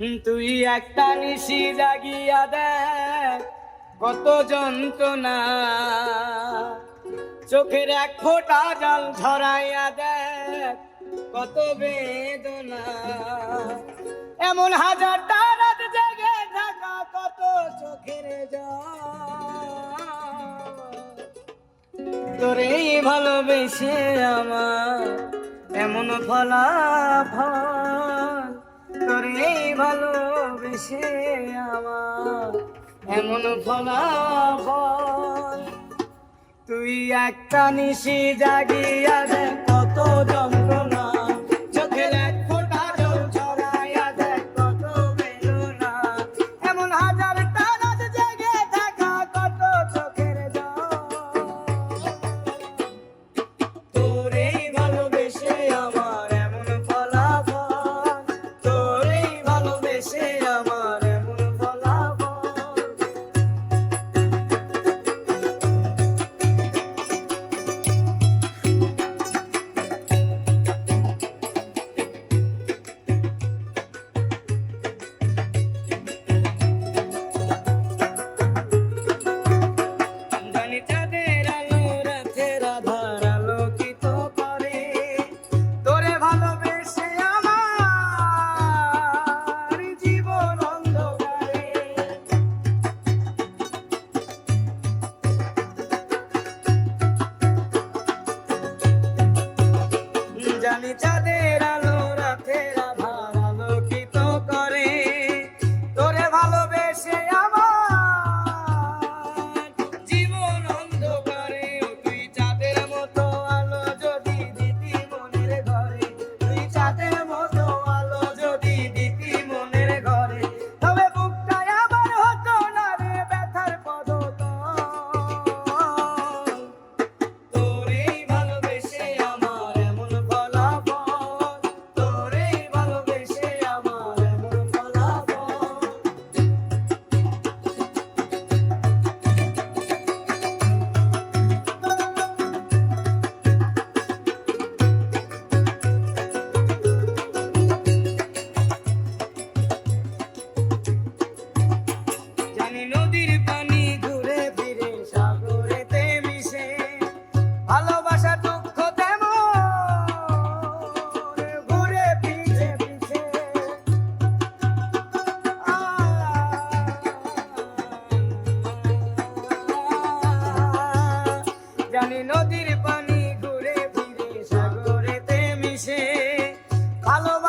তুই একটা নিশি জাগিয়া দেখ কত যন্ত্রণা। চোখের এক ফোঁটা জল ঝরাইয়া দেখ কত বেদনা। এমন হাজারটা রাত জেগে থাকা কত চোখের তোরে ভালোবেসে আমার এমন ফলাফল। তোরে ভালোবেসে আমার এমন ফলাফল। তুই একটা নিশি জাগিয়া দে কত যন্ত্র জানি যাদের I Follow